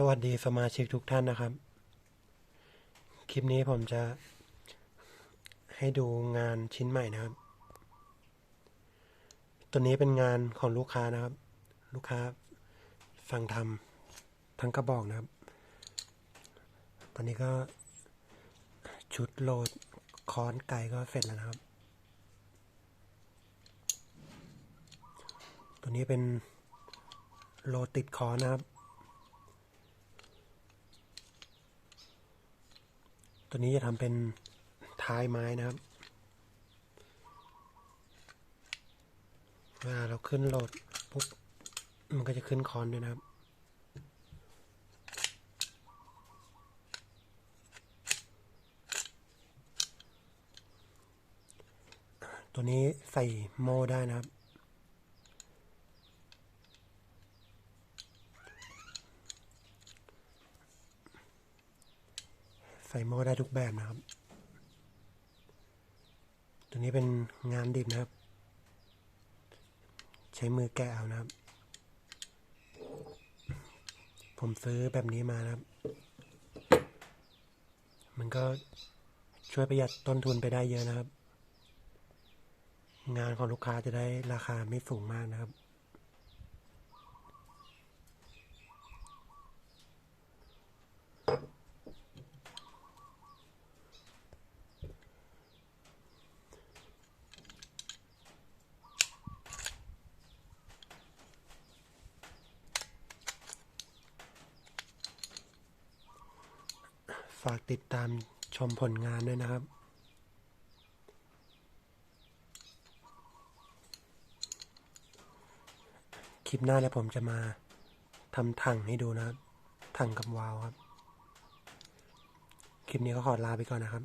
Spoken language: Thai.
สวัสดีสมาชิกทุกท่านนะครับ คลิปนี้ผมจะให้ดูงานชิ้นใหม่นะครับ ตัวนี้เป็นงานของลูกค้านะครับ ลูกค้าสั่งทำทั้งกระบอกนะครับ ตอนนี้ก็ชุดโหลดคอนไก่ก็เสร็จแล้วนะครับ ตัวนี้เป็นโหลดติดคอนนะครับ ตัวนี้จะทำเป็นท้ายไม้นะครับเวลาเราขึ้นโหลดปุ๊บมันก็จะขึ้นคอนด้วยนะครับ ตัวนี้ใส่โมได้นะครับ ใส่โมได้ทุกแบบนะครับ ตัวนี้เป็นงานดิบนะครับ ใช้มือแกะเอานะครับ ผมซื้อแบบนี้มานะครับ มันก็ช่วยประหยัดต้นทุนไปได้เยอะนะครับ งานของลูกค้าจะได้ราคาไม่สูงมากนะครับ ฝากติดตามชมผลงานด้วยนะครับ คลิปหน้าแล้วผมจะมาทำถังให้ดูนะครับถังกับวาล์วครับ คลิปนี้ก็ขอลาไปก่อนนะครับ